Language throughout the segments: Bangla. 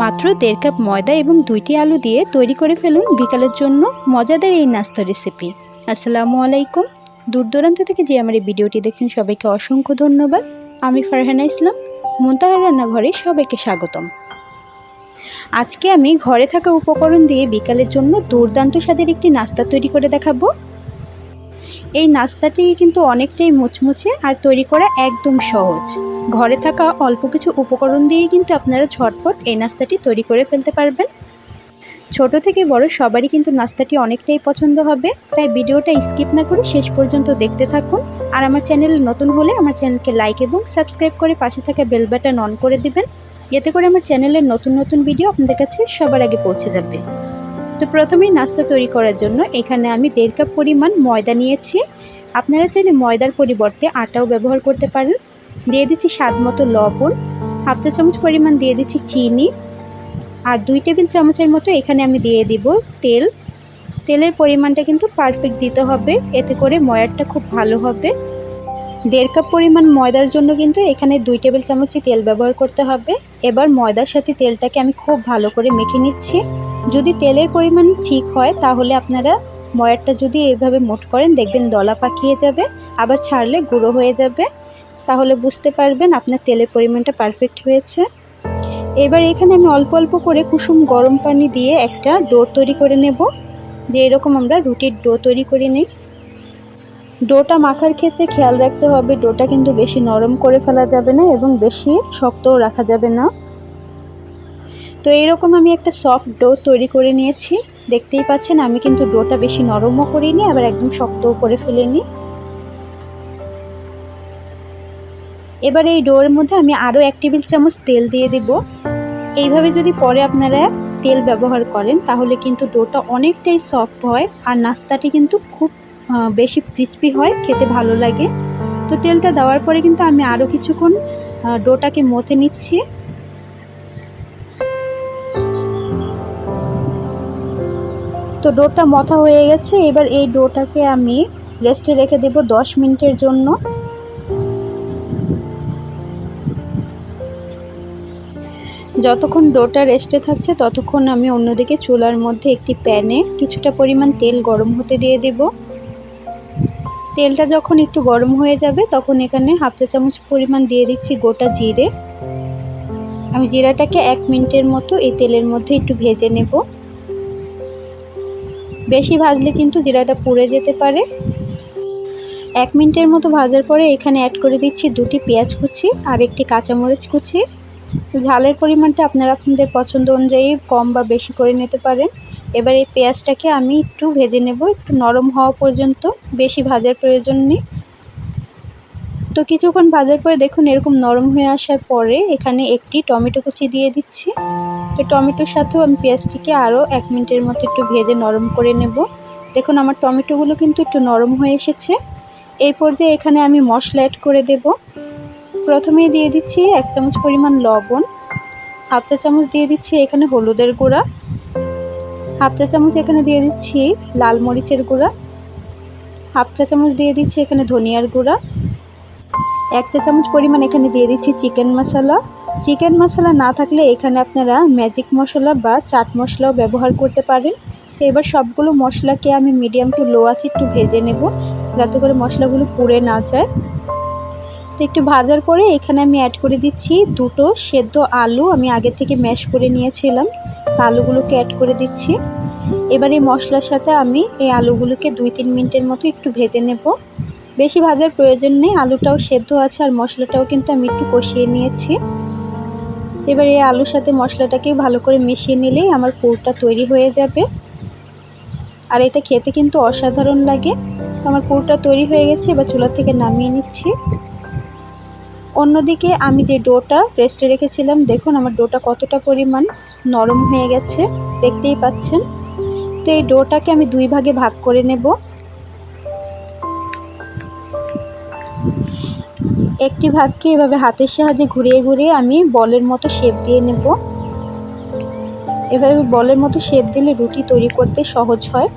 মাত্র দেড় কাপ ময়দা এবং দুইটি আলু দিয়ে তৈরি করে ফেলুন বিকালের জন্য মজাদার এই নাস্তা রেসিপি আসসালামু আলাইকুম। দূর দূরান্ত থেকে যে আমার এই ভিডিওটি দেখছেন, সবাইকে অসংখ্য ধন্যবাদ। আমি ফারহানা ইসলাম, মুন্তাহার রান্নাঘরে সবাইকে স্বাগতম। আজকে আমি ঘরে থাকা উপকরণ দিয়ে বিকালের জন্য দুর্দান্ত স্বাদের একটি নাস্তা তৈরি করে দেখাবো। এই নাস্তাটি কিন্তু অনেকটাই মুচমুচে আর তৈরি করা একদম সহজ। ঘরে থাকা অল্প কিছু উপকরণ দিয়েই কিন্তু আপনারা ঝটপট এই নাস্তাটি তৈরি করে ফেলতে পারবেন। ছোট থেকে বড় সবারই কিন্তু নাস্তাটি অনেকটাই পছন্দ হবে। তাই ভিডিওটা স্কিপ না করে শেষ পর্যন্ত দেখতে থাকুন। আর আমার চ্যানেল নতুন হলে আমার চ্যানেলকে লাইক এবং সাবস্ক্রাইব করে পাশে থাকা বেল বাটন অন করে দিবেন। এতে করে আমার চ্যানেলের নতুন নতুন ভিডিও আপনাদের কাছে সবার আগে পৌঁছে যাবে। তো প্রথমেই নাস্তা তৈরি করার জন্য এখানে আমি দেড় কাপ পরিমাণ ময়দা নিয়েছি। আপনারা চাইলে ময়দার পরিবর্তে আটাও ব্যবহার করতে পারেন। দিয়ে দিচ্ছি স্বাদ মতো লবণ, হাফ চা চামচ পরিমাণ দিয়ে দিচ্ছি চিনি, আর দুই টেবিল চামচের মতো এখানে আমি দিয়ে দিব তেল। তেলের পরিমাণটা কিন্তু পারফেক্ট দিতে হবে, এতে করে ময়ারটা খুব ভালো হবে। দেড় কাপ পরিমাণ ময়দার জন্য কিন্তু এখানে দুই টেবিল চামচই তেল ব্যবহার করতে হবে। এবার ময়দার সাথে তেলটাকে আমি খুব ভালো করে মেখে নিচ্ছি। যদি তেলের পরিমাণ ঠিক হয়, তাহলে আপনারা ময়ারটা যদি এইভাবে মোট করেন, দেখবেন দলা পাকিয়ে যাবে, আবার ছাড়লে গুঁড়ো হয়ে যাবে। তাহলে বুঝতে পারবেন আপনার তেলের পরিমাণটা পারফেক্ট হয়েছে। এবার এখানে আমি অল্প অল্প করে কুসুম গরম পানি দিয়ে একটা ডো তৈরি করে নেব। যে এরকম আমরা রুটির ডো তৈরি করে নিই। ডোটা মাখার ক্ষেত্রে খেয়াল রাখতে হবে, ডোটা কিন্তু বেশি নরম করে ফেলা যাবে না এবং বেশি শক্তও রাখা যাবে না। তো এইরকম আমি একটা সফট ডো তৈরি করে নিয়েছি। দেখতেই পাচ্ছেন আমি কিন্তু ডোটা বেশি নরমও করিনি, আবার একদম শক্তও করে ফেলিনি। এবার এই ডোর মধ্যে আমি আরও এক টেবিল চামচ তেল দিয়ে দেব। এইভাবে যদি পরে আপনারা তেল ব্যবহার করেন, তাহলে কিন্তু ডোটা অনেকটাই সফট হয়, আর নাস্তাটি কিন্তু খুব বেশি ক্রিস্পি হয়, খেতে ভালো লাগে। তো তেলটা দেওয়ার পরে কিন্তু আমি আরও কিছুক্ষণ ডোটাকে মথে নিচ্ছি। তো ডোটা মথা হয়ে গেছে, এবার এই ডোটাকে আমি রেস্টে রেখে দেব দশ মিনিটের জন্য। যতক্ষণ ডোটা রেস্টে থাকছে, ততক্ষণ আমি অন্যদিকে চুলার মধ্যে একটি প্যানে কিছুটা পরিমাণ তেল গরম হতে দিয়ে দেব। তেলটা যখন একটু গরম হয়ে যাবে, তখন এখানে হাফ চা চামচ পরিমাণ দিয়ে দিচ্ছি গোটা জিরে। আমি জিরাটাকে এক মিনিটের মতো এই তেলের মধ্যে একটু ভেজে নেব। বেশি ভাজলে কিন্তু জিরাটা পুড়ে যেতে পারে। এক মিনিটের মতো ভাজার পরে এখানে অ্যাড করে দিচ্ছি দুটি পেঁয়াজ কুচি আর একটি কাঁচামরিচ কুচি। ঝালের পরিমাণটা আপনারা আপনাদের পছন্দ অনুযায়ী কম বা বেশি করে নিতে পারেন। এবার এই পেঁয়াজটাকে আমি একটু ভেজে নেব, একটু নরম হওয়া পর্যন্ত, বেশি ভাজার প্রয়োজন নেই। তো কিছুক্ষণ ভাজার পরে দেখুন এরকম নরম হয়ে আসার পরে এখানে একটি টমেটো কুচি দিয়ে দিচ্ছি। তো টমেটোর সাথেও আমি পেঁয়াজটিকে আরও এক মিনিটের মতো একটু ভেজে নরম করে নেব। দেখুন আমার টমেটোগুলো কিন্তু একটু নরম হয়ে এসেছে। এই পর্যায়ে এখানে আমি মশলা অ্যাড করে দেব। প্রথমেই দিয়ে দিচ্ছি এক চামচ পরিমাণ লবণ, হাফ চা চামচ দিয়ে দিচ্ছি এখানে হলুদের গুঁড়া। হাফ চা চামচ এখানে দিয়ে দিচ্ছি লাল মরিচের গুঁড়া। হাফ চা চামচ দিয়ে দিচ্ছি এখানে ধনিয়ার গুঁড়া। এক চা চামচ পরিমাণ এখানে দিয়ে দিচ্ছি চিকেন মশলা। চিকেন মশলা না থাকলে এখানে আপনারা ম্যাজিক মশলা বা চাট মশলাও ব্যবহার করতে পারেন। তো এবার সবগুলো মশলাকে আমি মিডিয়াম টু লো আছে একটু ভেজে নেব যাতে করে মশলাগুলো পুড়ে না যায়। তো একটু ভাজার পরে এখানে আমি অ্যাড করে দিচ্ছি দুটো সেদ্ধ আলু। আমি আগে থেকে ম্যাশ করে নিয়েছিলাম আলুগুলোকে অ্যাড করে দিচ্ছি। এবার এই মশলার সাথে আমি এই আলুগুলোকে দুই তিন মিনিটের মতো একটু ভেজে নেব। বেশি ভাজার প্রয়োজন নেই, আলুটাও সেদ্ধ আছে আর মশলাটাও কিন্তু আমি একটু কষিয়ে নিয়েছি। এবার এই আলুর সাথে মশলাটাকে ভালো করে মিশিয়ে নিলেই আমার পুরটা তৈরি হয়ে যাবে। আর এটা খেতে কিন্তু অসাধারণ লাগে। তো আমার পুরটা তৈরি হয়ে গেছে, এবার চুলা থেকে নামিয়ে নিচ্ছি। অন্যদিকে আমি যে ডোটা রেস্টে রেখেছিলাম, দেখুন আমার ডোটা কতটা পরিমাণ নরম হয়ে গেছে, দেখতেই পাচ্ছেন। তো এই ডোটাকে আমি দুই ভাগে ভাগ করে নেব। একটি ভাগকে এভাবে হাতের সাহায্যে ঘুরিয়ে ঘুরিয়ে আমি বলের মতো শেপ দিয়ে নেব। এভাবে বলের মতো শেপ দিলে রুটি তৈরি করতে সহজ হয়।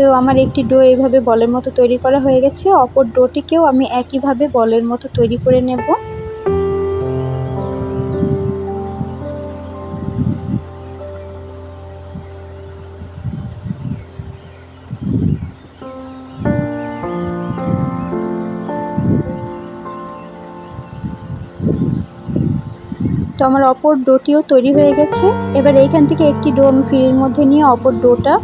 তো আমার একটি ডো এইভাবে বলের মতো তৈরি করা হয়ে গেছে। অপর ডোটিকেও আমি একইভাবে বলের মতো তৈরি করে নেব। তো আমার অপর ডোটিও তৈরি হয়ে গেছে। এবার এইখান থেকে একটি ডো আমি ফ্রির মধ্যে নিয়ে অপর ডোটা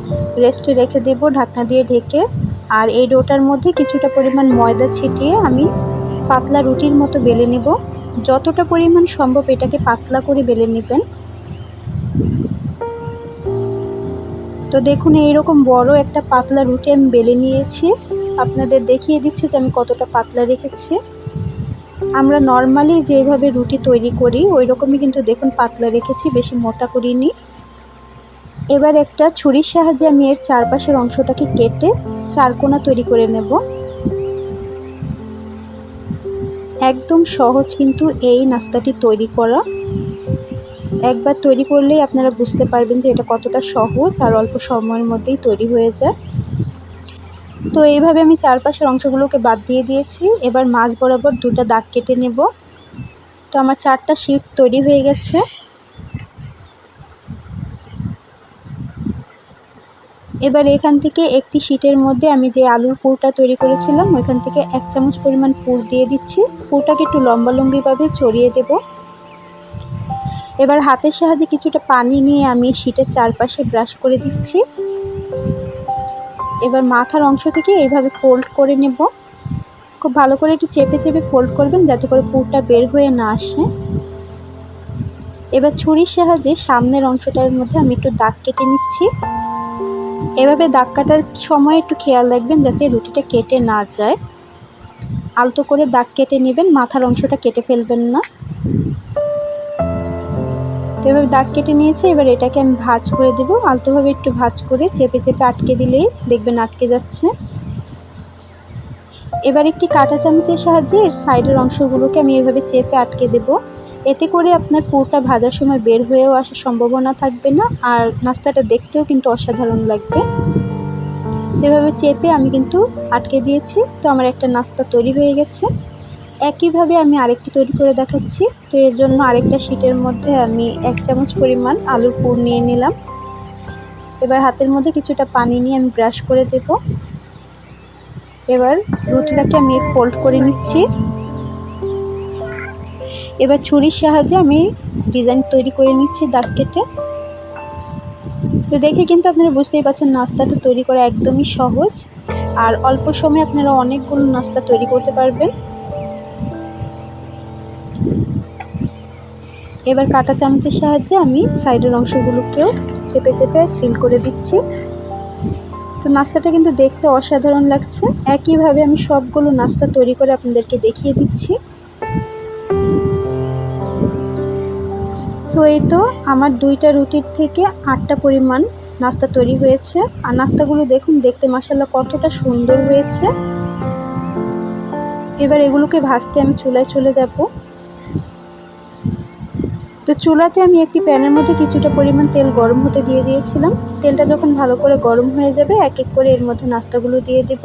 রেস্টে রেখে দেব, ঢাকনা দিয়ে ঢেকে। আর এই ডোটার মধ্যে কিছুটা পরিমাণ ময়দা ছিটিয়ে আমি পাতলা রুটির মতো বেলে নেব। যতটা পরিমাণ সম্ভব এটাকে পাতলা করে বেলে নেবেন। তো দেখুন, এইরকম বড় একটা পাতলা রুটি আমি বেলে নিয়েছি। আপনাদের দেখিয়ে দিচ্ছি যে আমি কতটা পাতলা রেখেছি। আমরা নর্মালি যেভাবে রুটি তৈরি করি ওই রকমই কিন্তু দেখুন পাতলা রেখেছি, বেশি মোটা করিনি। এবার একটা ছুরির সাহায্যে আমি এর চারপাশের অংশটাকে কেটে চারকোনা তৈরি করে নেব। একদম সহজ কিন্তু এই নাস্তাটি তৈরি করা। একবার তৈরি করলেই আপনারা বুঝতে পারবেন যে এটা কতটা সহজ আর অল্প সময়ের মধ্যেই তৈরি হয়ে যায়। তো এইভাবে আমি চারপাশের অংশগুলোকে বাদ দিয়ে দিয়েছি। এবার মাছ বরাবর দুটো দাগ কেটে নেব। তো আমার চারটা শিট তৈরি হয়ে গেছে। এবার এখান থেকে একটি শিটের মধ্যে আমি যে আলুর পুরটা তৈরি করেছিলাম, ওইখান থেকে এক চামচ পরিমাণ পুর দিয়ে দিচ্ছি। পুরটাকে একটু লম্বা লম্বিভাবে ছড়িয়ে দেব। এবার হাতের সাহায্যে কিছুটা পানি নিয়ে আমি শিটের চারপাশে ব্রাশ করে দিচ্ছি। এবার মাথার অংশ থেকে এইভাবে ফোল্ড করে নেব। খুব ভালো করে একটু চেপে চেপে ফোল্ড করবেন যাতে করে পুরটা বের হয়ে না আসে। এবার ছুরির সাহায্যে সামনের অংশটার মধ্যে আমি একটু দাগ কেটে নিচ্ছি। এভাবে দাগ কাটার সময় একটু খেয়াল রাখবেন যাতে রুটিটা কেটে না যায়। আলতো করে দাগ কেটে নেবেন, মাথার অংশটা কেটে ফেলবেন না। তো এভাবে দাগ কেটে নিয়েছে, এবার এটাকে আমি ভাজ করে দেবো। আলতোভাবে একটু ভাজ করে চেপে চেপে আটকে দিলেই দেখবেন আটকে যাচ্ছে। এবার একটি কাটা চামচের সাহায্যে এর সাইডের অংশগুলোকে আমি এভাবে চেপে আটকে দেব। এতে করে আপনার পুরটা ভাজার সময় বের হয়েও আসার সম্ভাবনা থাকবে না, আর নাস্তাটা দেখতেও কিন্তু অসাধারণ লাগবে। তো এভাবে চেপে আমি কিন্তু আটকে দিয়েছি, তো আমার একটা নাস্তা তৈরি হয়ে গেছে। একইভাবে আমি আরেকটি তৈরি করে দেখাচ্ছি, তো এর জন্য আরেকটা শিটের মধ্যে আমি এক চামচ পরিমাণ আলুর পুর নিয়ে নিলাম। এবার হাতের মধ্যে কিছুটা পানি নিয়ে আমি ব্রাশ করে দেব। এবার রুটিটাকে আমি ফোল্ড করে নিচ্ছি। এবার ছুরির সাহায্যে আমি ডিজাইন তৈরি করে নিচ্ছি দাগ কেটে। তো দেখে কিন্তু আপনারা বুঝতেই পারছেন নাস্তাটা তৈরি করা একদমই সহজ। আর অল্প সময়ে আপনারা অনেকগুলো নাস্তা তৈরি করতে পারবেন। এবার কাটা চামচের সাহায্যে আমি সাইডের অংশগুলোকেও চেপে চেপে সিল করে দিচ্ছি। তো নাস্তাটা কিন্তু দেখতে অসাধারণ লাগছে। একইভাবে আমি সবগুলো নাস্তা তৈরি করে আপনাদেরকে দেখিয়ে দিচ্ছি। এই তো আমার দুইটা রুটির থেকে আটটা পরিমাণ নাস্তা তৈরি হয়েছে। আর নাস্তাগুলো দেখুন, দেখতে মাসাল্লাহ কতটা সুন্দর হয়েছে। এবার এগুলোকে ভাজতে আমি চুলায় চলে যাব। তো চুলাতে আমি একটি প্যানের মধ্যে কিছুটা পরিমাণ তেল গরম হতে দিয়ে দিয়েছিলাম। তেলটা যখন ভালো করে গরম হয়ে যাবে, এক এক করে এর মধ্যে নাস্তাগুলো দিয়ে দেব।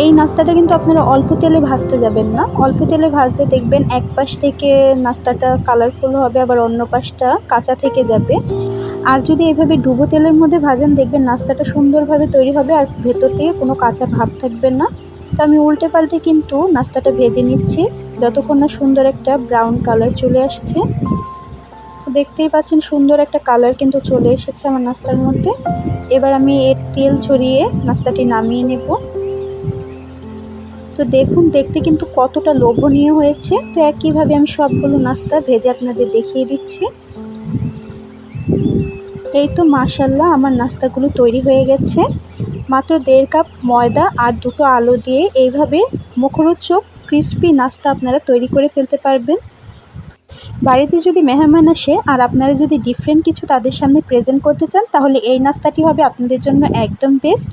এই নাস্তাটা কিন্তু আপনারা অল্প তেলে ভাজতে যাবেন না। অল্প তেলে ভাজতে দেখবেন এক পাশ থেকে নাস্তাটা কালারফুল হবে, আবার অন্য পাশটা কাঁচা থেকে যাবে। আর যদি এভাবে ডুবো তেলের মধ্যে ভাজেন, দেখবেন নাস্তাটা সুন্দরভাবে তৈরি হবে আর ভেতর থেকে কোনো কাঁচা ভাব থাকবে না। তো আমি উল্টে পাল্টে কিন্তু নাস্তাটা ভেজে নিচ্ছি। যতক্ষণ না সুন্দর একটা ব্রাউন কালার চলে আসছে। দেখতেই পাচ্ছেন সুন্দর একটা কালার কিন্তু চলে এসেছে আমার নাস্তার মধ্যে। এবার আমি এর তেল ছড়িয়ে নাস্তাটি নামিয়ে নেব। তো দেখুন, দেখতে কিন্তু কতটা লোভনীয় হয়েছে। তো একইভাবে আমি সবগুলো নাস্তা ভেজে আপনাদের দেখিয়ে দিচ্ছি। এই তো মাসাল্লাহ আমার নাস্তাগুলো তৈরি হয়ে গেছে। মাত্র দেড় কাপ ময়দা আর দুটো আলু দিয়ে এইভাবে মুখরোচক, ক্রিস্পি নাস্তা আপনারা তৈরি করে ফেলতে পারবেন। বাড়িতে যদি মেহমান আসে আর আপনারা যদি ডিফারেন্ট কিছু তাদের সামনে প্রেজেন্ট করতে চান, তাহলে এই নাস্তাটি হবে আপনাদের জন্য একদম বেস্ট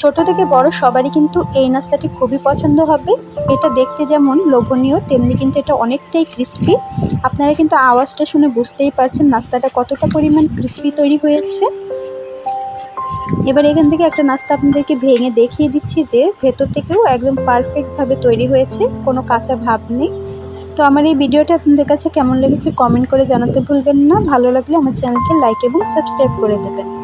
ছোট থেকে বড় সবারই কিন্তু এই নাস্তাটি খুবই পছন্দ হবে। এটা দেখতে যেমন লোভনীয়, তেমনি কিন্তু এটা অনেকটাই ক্রিস্পি আপনারা কিন্তু আওয়াজটা শুনে বুঝতেই পারছেন নাস্তাটা কতটা পরিমাণ ক্রিস্পি তৈরি হয়েছে। এবার এখান থেকে একটা নাস্তা আপনাদেরকে ভেঙে দেখিয়ে দিচ্ছি যে, ভেতর থেকেও একদম পারফেক্টভাবে তৈরি হয়েছে, কোনো কাঁচা ভাব নেই। তো আমার এই ভিডিওটা আপনাদের কাছে কেমন লেগেছে কমেন্ট করে জানাতে ভুলবেন না। ভালো লাগলে আমার চ্যানেলকে লাইক এবং সাবস্ক্রাইব করে দেবেন।